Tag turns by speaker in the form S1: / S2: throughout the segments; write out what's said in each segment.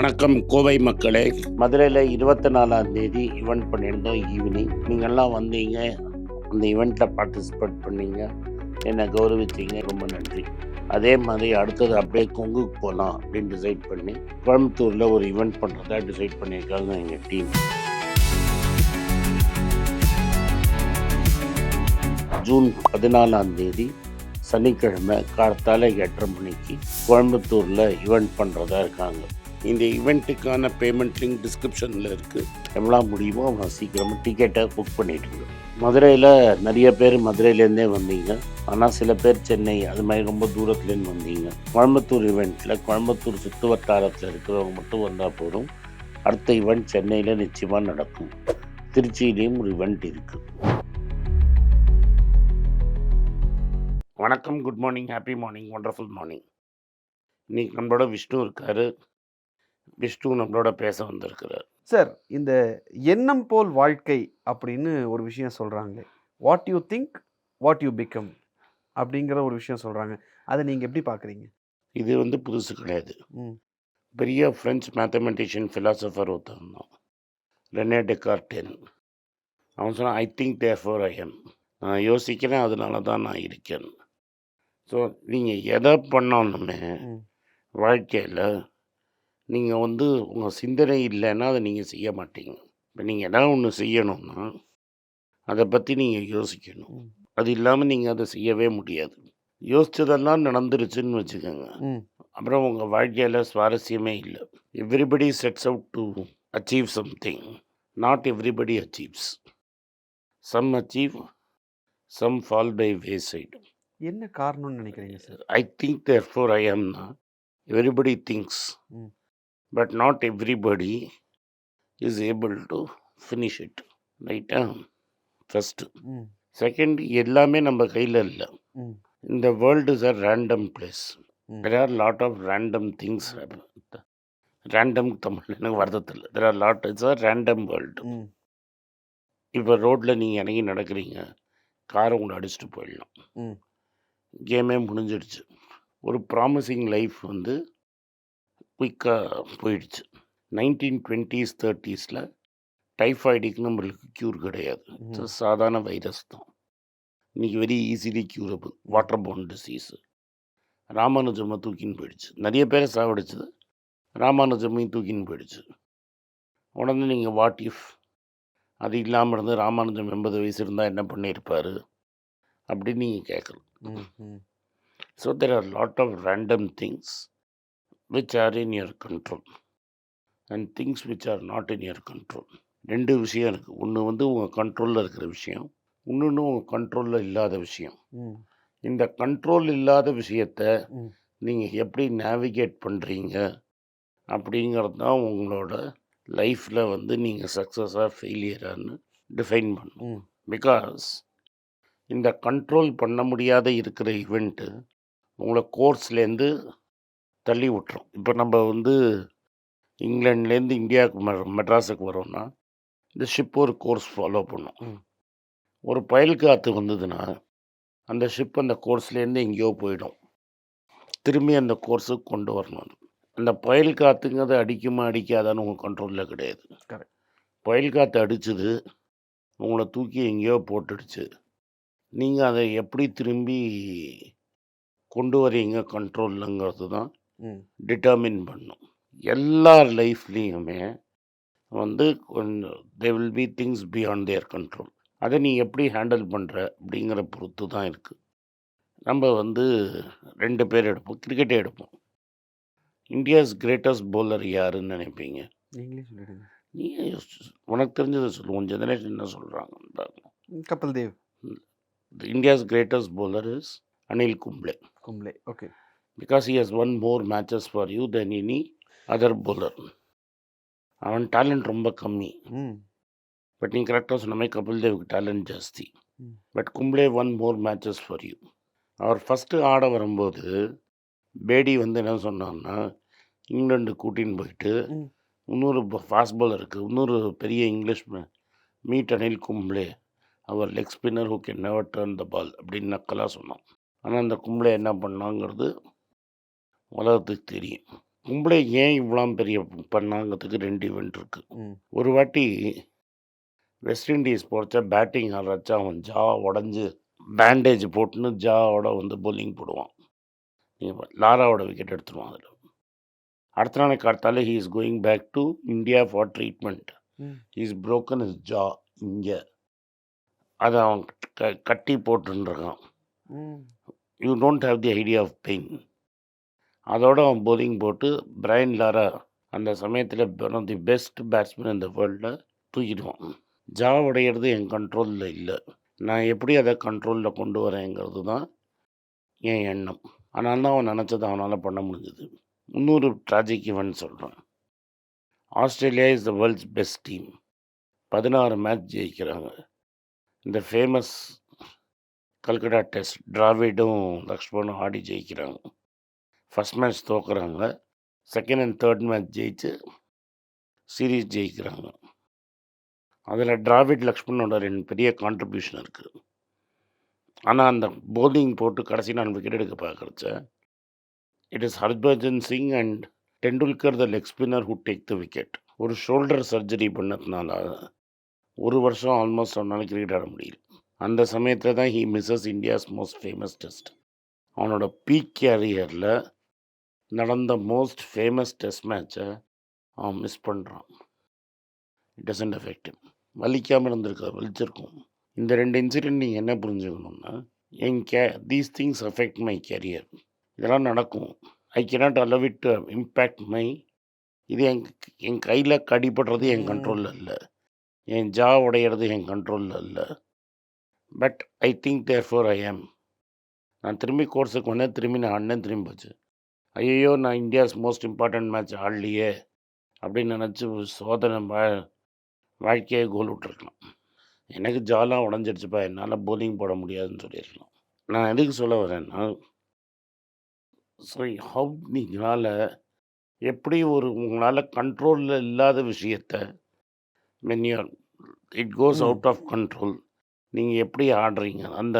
S1: வணக்கம் கோவை மக்களே. மதுரையில் இருபத்தி நாலாம் தேதி ஈவெண்ட் பண்ணியிருந்தோம் ஈவினிங் நீங்கள்லாம் வந்தீங்க அந்த ஈவெண்ட்டில் பார்ட்டிசிபேட் பண்ணீங்க. என்னை கௌரவித்தீங்க ரொம்ப நன்றி. அதே மாதிரி அடுத்தது அப்படியே கொங்குக்கு போகலாம் அப்படின்னு டிசைட் பண்ணி கோயம்புத்தூரில் ஒரு ஈவெண்ட் பண்ணுறதா டிசைட் பண்ணியிருக்காங்க எங்கள் டீம் ஜூன் பதினாலாம் தேதி சனிக்கிழமை கார்த்தால எட்டரை மணிக்கு கோயம்புத்தூரில் ஈவெண்ட் பண்ணுறதா இருக்காங்க. இந்த ஈவெண்ட்டுக்கான பேமெண்ட் லிங்க் டிஸ்கிரிப்ஷனில் இருக்குது எவ்வளோ முடியுமோ அவன் சீக்கிரமாக டிக்கெட்டை புக் பண்ணிட்டுங்க மதுரையில் நிறைய பேர் மதுரையிலேருந்தே வந்தீங்க. ஆனால் சில பேர் சென்னை அது மாதிரி ரொம்ப தூரத்துலேருந்து வந்தீங்க. கோயம்புத்தூர் ஈவெண்ட்டில் கோயம்புத்தூர் சுற்று வட்டாரத்தில் இருக்கிறவங்க மட்டும் வந்தால் போதும். அடுத்த ஈவெண்ட் சென்னையில் நிச்சயமாக நடக்கும். திருச்சியிலையும் ஒரு ஈவெண்ட் இருக்குது வணக்கம் good morning happy morning wonderful morning இன்றைக்கி நம்மளோட விஷ்ணு இருக்கார். விஷ்ணு நம்மளோட பேச வந்திருக்கிறார்.
S2: சார் இந்த எண்ணம் போல் வாழ்க்கை அப்படின்னு ஒரு விஷயம் சொல்கிறாங்க what you think what you become அப்படிங்கிற ஒரு விஷயம் சொல்கிறாங்க அதை நீங்கள் எப்படி பார்க்குறீங்க?
S1: இது வந்து புதுசு கிடையாது. பெரிய ஃப்ரெஞ்ச் மேத்தமெட்டிஷியன் ஃபிலாசபர் ஒருத்தன் இருந்தான். ரெனே டெக்கார்டேன் அவன் சொன்னான் I think therefore I am நான் யோசிக்கிறேன் அதனால தான் நான் இருக்கேன். ஸோ நீங்கள் எதை பண்ணாலுமே வாழ்க்கையில் நீங்கள் வந்து உங்கள் சிந்தனை இல்லைன்னா அதை நீங்கள் செய்ய மாட்டீங்க. இப்போ நீங்கள் எதாவது ஒன்று செய்யணும்னா அதை பற்றி நீங்கள் யோசிக்கணும். அது இல்லாமல் நீங்கள் அதை செய்யவே முடியாது. யோசிச்சதெல்லாம் நடந்துருச்சுன்னு வச்சுக்கோங்க. அப்புறம் உங்கள் வாழ்க்கையில் சுவாரஸ்யமே இல்லை. Everybody sets out to achieve something not everybody achieves some achieve some fall by way side
S2: என்ன காரணம்னு நினைக்கிறீங்க sir?
S1: I think therefore I ஆம்னா everybody things. But not everybody is able to finish it ரைட்டா first second எல்லாமே நம்ம கையில் இல்லை.
S2: ம்
S1: இந்த world is a random place. There are lot of random things random Tamil எனக்கு வருத்தத்தில் there are lot it's a random world இப்போ ரோட்டில் நீங்கள் இறங்கி நடக்கிறீங்க. காரை உங்களை அடிச்சுட்டு போயிடலாம். கேமே முடிஞ்சிடுச்சு. ஒரு ப்ராமிசிங் லைஃப் வந்து குயிக்காக போயிடுச்சு. நைன்டீன் டுவெண்ட்டீஸ் தேர்ட்டீஸில் டைஃபாய்டுக்கு நம்மளுக்கு க்யூர் கிடையாது. சாதாரண வைரஸ் தான். இன்னைக்கு very easily curable water borne disease ராமானுஜமை தூக்கின்னு போயிடுச்சு. நிறைய பேரை சாவடிச்சது. ராமானுஜமையும் தூக்கின்னு போயிடுச்சு. உடனே நீங்கள் வாட் இஃப் அது இல்லாமல் இருந்து ராமானுஜம் எண்பது வயசு இருந்தால் என்ன பண்ணியிருப்பார்? அப்படின்னு நீங்கள் கேட்கலாம். So there are lot of random things which are in your control and things which are not in your control ரெண்டு விஷயம் இருக்குது ஒன்று வந்து உங்கள் கண்ட்ரோலில் இருக்கிற விஷயம். இன்னொன்று உங்கள் கண்ட்ரோலில் இல்லாத விஷயம். இந்த கண்ட்ரோல் இல்லாத விஷயத்த நீங்கள் எப்படி நேவிகேட் பண்ணுறீங்க அப்படிங்கிறது தான் உங்களோட லைஃப்பில் வந்து நீங்கள் சக்ஸஸாக ஃபெயிலியரான்னு டிஃபைன் பண்ணும். பிகாஸ் இந்த கண்ட்ரோல் பண்ண முடியாத இருக்கிற ஈவெண்ட்டு உங்களை கோர்ஸ்லேருந்து தள்ளி விட்டுரும் இப்போ நம்ம வந்து இங்கிலாந்துலேருந்து இந்தியாவுக்கு ம மெட்ராஸுக்கு வரோம்னா இந்த ஷிப் ஒரு கோர்ஸ் ஃபாலோ பண்ணும். ஒரு பயல் காற்று வந்ததுன்னா அந்த ஷிப் அந்த கோர்ஸ்லேருந்து எங்கேயோ போயிடும் திரும்பி அந்த கோர்ஸுக்கு கொண்டு வரணும். அந்த புயல் காற்றுங்கிறது அடிக்குமா அடிக்காதான்னு உங்கள் கண்ட்ரோலில் கிடையாது
S2: Correct.
S1: புயல் காற்று அடிச்சது உங்களை தூக்கி எங்கேயோ போட்டுடுச்சு நீங்கள் அதை எப்படி திரும்பி கொண்டு வரீங்க கண்ட்ரோலுங்கிறது தான் டிட்டர்மின் பண்ணும். எல்லார் லைஃப்லேயுமே வந்து கொஞ்சம் they will be things beyond their control அதை நீ எப்படி ஹேண்டில் பண்ணுற அப்படிங்கிற பொறுத்து தான் இருக்குது நம்ம வந்து ரெண்டு பேர் எடுப்போம் கிரிக்கெட்டே எடுப்போம். இந்தியாஸ் கிரேட்டஸ்ட் bowler யாருன்னு நினைப்பீங்க? நீ உனக்கு தெரிஞ்சதை சொல்லு. உன் ஜெனரேஷன் என்ன சொல்கிறாங்க
S2: Kapil Dev.
S1: India's greatest bowler is Anil Kumble.
S2: Kumble okay
S1: because he has won more matches for you than any other bowler. அவன் டேலண்ட் ரொம்ப கம்மி. பட் நீ கரெக்டாக சொன்ன மாதிரி கபில் தேவுக்கு டேலண்ட் ஜாஸ்தி. But Kumble won more matches for you our first ஆட வரும்போது பேடி வந்து என்ன சொன்னான்னா இங்கிலாந்து கூட்டின்னு போயிட்டு. இன்னொரு ஃபாஸ்ட் பாலர் இருக்குது இன்னொரு பெரிய English meet Anil Kumble our leg spinner who can never turn the ball அப்படின்னு நக்கலாக சொன்னான். ஆனால் அந்த கும்ப்ளே என்ன பண்ணாங்கிறது உலகத்துக்கு தெரியும். பொம்பளை ஏன் இவ்வளோ பெரிய பண்ணாங்கிறதுக்கு ரெண்டு ஈவெண்ட் இருக்குது ஒரு வாட்டி வெஸ்ட் இண்டீஸ் போகிறச்ச பேட்டிங் ஆடுறச்ச அவன் ஜா உடஞ்சி பேண்டேஜ் போட்டுன்னு ஜாவோட வந்து bowling போடுவான். நீங்கள் லாராவோட விக்கெட் எடுத்துருவான் அதில். அடுத்த நாளைக்கு அடுத்தால he is going back to India for treatment is broken his jaw இங்கே. அதை அவன் க கட்டி போட்டுருக்கான் you don't have the idea of pain அதோட அவன் போலிங் போட்டு பிரைன் லாரா அந்த சமயத்தில் one of the best batsman இந்த வேர்ல்டில் தூக்கிடுவான். ஜா உடையிறது என் கண்ட்ரோலில் இல்லை. நான் எப்படி அதை கண்ட்ரோலில் கொண்டு வரேங்கிறது தான் என் எண்ணம். ஆனால் தான் அவன் நினச்சதை அவனால் பண்ண முடிஞ்சுது. இன்னொரு ட்ராஜிக் ஈவெண்ட் சொல்கிறேன் Australia is the world's best team பதினாறு மேட்ச் ஜெயிக்கிறாங்க. இந்த ஃபேமஸ் கல்கட்டா டெஸ்ட் டிராவிடும் லக்ஷ்மணும் ஆடி ஜெயிக்கிறாங்க. ஃபஸ்ட் மேட்ச் தோக்குறாங்க. செகண்ட் அண்ட் தேர்ட் மேட்ச் ஜெயிச்சு சீரீஸ் ஜெயிக்கிறாங்க. அதில் டிராவிட் லக்ஷ்மணோட ரெண்டு பெரிய கான்ட்ரிபியூஷன் இருக்குது ஆனால் அந்த போலிங் போட்டு கடைசி நான் விக்கெட் எடுக்க பார்க்குறச்ச it is Harbhajan Singh and Tendulkar the leg spinner who take the wicket ஒரு ஷோல்டர் சர்ஜரி பண்ணதுனால ஒரு வருஷம் ஆல்மோஸ்ட் அவனால் கிரிக்கெட் ஆட முடியல. அந்த சமயத்தில் தான் he misses India's most famous test அவனோட பீக் கேரியரில் நடந்த மோஸ்ட் ஃபேமஸ் டெஸ்ட் மேட்சை அவன் மிஸ் பண்ணுறான் இட் டசன்ட் அஃபெக்ட் வலிக்காமல் இருந்திருக்கா வலிச்சிருக்கும். இந்த ரெண்டு இன்சிடென்ட் நீங்கள் என்ன புரிஞ்சுக்கணும்னா என் K these things affect my career இதெல்லாம் நடக்கும். I cannot allow it to impact my இது என் என் கையில் கடிபடுறது என். கண்ட்ரோலில் இல்லை. என் ஜா உடையிறது என் கண்ட்ரோலில் இல்லை. But I think therefore I am நான் திரும்பி கோர்ஸுக்கு வந்தேன் திரும்பி நான் அண்ணன் திரும்பி போச்சு. ஐயோ நான் இந்தியாஸ் மோஸ்ட் இம்பார்ட்டன்ட் மேட்ச் ஆடலையே அப்படின்னு நினச்சி சோதனை வா வாழ்க்கையை கோல் விட்டுருக்கலாம். எனக்கு ஜாலாம் உடஞ்சிடுச்சுப்பா என்னால் bowling போட முடியாதுன்னு சொல்லியிருக்கலாம். நான் எதுக்கு சொல்ல வரேன்னா ஸோ ஹவு நீங்களால் எப்படி ஒரு உங்களால் கண்ட்ரோலில் இல்லாத விஷயத்த when you it goes. Out of control நீங்கள் எப்படி ஆடுறீங்க? அந்த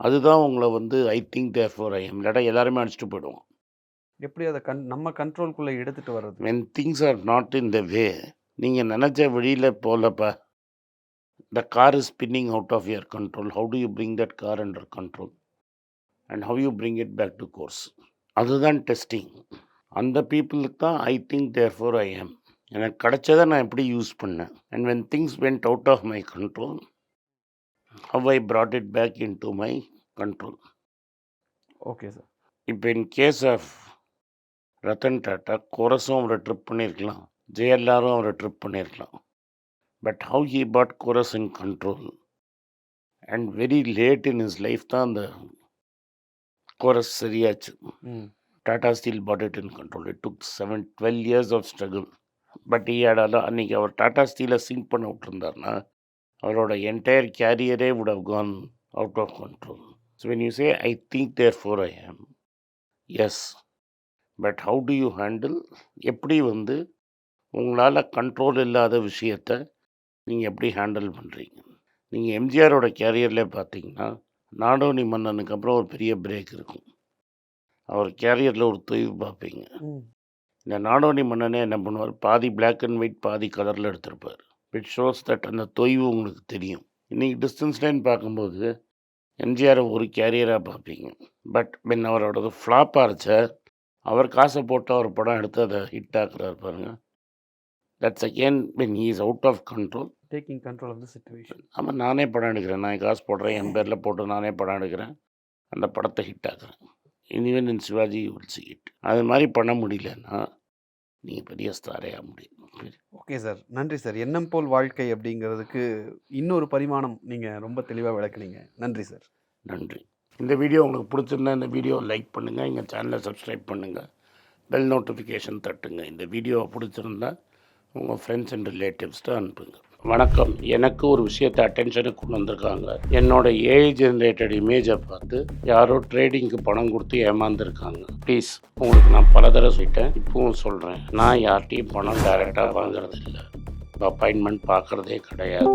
S1: அதுதான் உங்களை வந்து I think therefore I am இல்லாட்டா எல்லாருமே அடிச்சுட்டு போயிடுவோம்
S2: எப்படி அதை கண் நம்ம கண்ட்ரோல்குள்ளே எடுத்துட்டு வர்றது
S1: when things are not in the way நீங்கள் நினச்ச வழியில் போகலப்பா the car is spinning out of your control how do you bring that car under control and how you bring it back to course அதுதான் testing அந்த பீப்புளுக்கு தான் I think therefore I am எனக்கு கிடைச்சதை நான் எப்படி யூஸ் பண்ணேன் and when things went out of my control how I brought it back into my control
S2: okay sir
S1: இப்போ in case of Ratan Tata கோரஸும் அவரை ட்ரிப் பண்ணியிருக்கலாம். ஜெயலலாரும் அவரை ட்ரிப் பண்ணியிருக்கலாம். But how he put Corus in control and very late in his life தான் அந்த Corus சரியாச்சு. Tata steel put it in control it took seven twelve years of struggle but ஈடால அன்றைக்கி அவர் டாடா ஸ்டீலை சிங்க் பண்ண விட்டுருந்தாருன்னா அவரோட என்டையர் கேரியரே would have gone out of control so when you say I think therefore I am yes but how do you handle எப்படி வந்து உங்களால் கண்ட்ரோல் இல்லாத விஷயத்த நீங்கள் எப்படி ஹேண்டில் பண்ணுறீங்க நீங்கள் எம்ஜிஆரோட கேரியரில் பார்த்தீங்கன்னா நாடோனி மன்னனுக்கு அப்புறம் ஒரு பெரிய பிரேக் இருக்கும். அவர் கேரியரில் ஒரு தொய்வு பார்ப்பீங்க இந்த நாடோடி மன்னனே என்ன பண்ணுவார்? பாதி Black அண்ட் ஒயிட் பாதி கலரில் எடுத்திருப்பார். இட் ஷோஸ் தட் அந்த தொய்வு உங்களுக்கு தெரியும். இன்றைக்கி டிஸ்டன்ஸ் லைன் பார்க்கும்போது எம்ஜிஆரை ஒரு கேரியராக பார்ப்பீங்க பட் பின் அவரோட ஃப்ளாப் ஆரச்ச அவர் காசை போட்டு அவர் படம் எடுத்து அதை ஹிட் ஆக்குறாரு பாருங்க. That's again been he is out of control
S2: taking control of the situation
S1: ஆமாம் நானே படம் எடுக்கிறேன். நான் காசு போடுறேன் என் பேரில் போட்டு நானே படம் எடுக்கிறேன். அந்த படத்தை ஹிட் ஆக்குறேன். இனிவன் in Sivaji will see it. அது மாதிரி பண்ண முடியலன்னா நீங்கள் பெரிய ஸ்டாரே ஆக முடியும்.
S2: ஓகே சார் நன்றி சார் எண்ணம் போல் வாழ்க்கை அப்படிங்கிறதுக்கு இன்னொரு பரிமாணம் நீங்கள் ரொம்ப தெளிவாக விளக்குனீங்க. நன்றி சார்
S1: நன்றி. இந்த வீடியோ உங்களுக்கு பிடிச்சிருந்தா இந்த வீடியோ லைக் பண்ணுங்கள் எங்கள் சேனலை சப்ஸ்கிரைப் பண்ணுங்கள் பெல் நோட்டிஃபிகேஷன் தட்டுங்க. இந்த வீடியோ பிடிச்சிருந்தா உங்கள் ஃப்ரெண்ட்ஸ் அண்ட் ரிலேட்டிவ்ஸ்ட்டு அனுப்புங்க. வணக்கம். எனக்கு ஒரு விஷயத்தை அட்டென்ஷனுக்கு கொண்டு வந்திருக்காங்க. என்னோட ஏஐ ஜென்ரேட்டட் இமேஜை பார்த்து யாரோ ட்ரேடிங்க்கு பணம் கொடுத்து ஏமாந்துருக்காங்க. ப்ளீஸ் உங்களுக்கு நான் பல தடவை சொல்லிட்டேன் இப்பவும் சொல்கிறேன் நான் யார்கிட்டையும் பணம் டைரெக்டாக வாங்குறது இல்லை அப்பாயின்மெண்ட் பார்க்குறதே கிடையாது.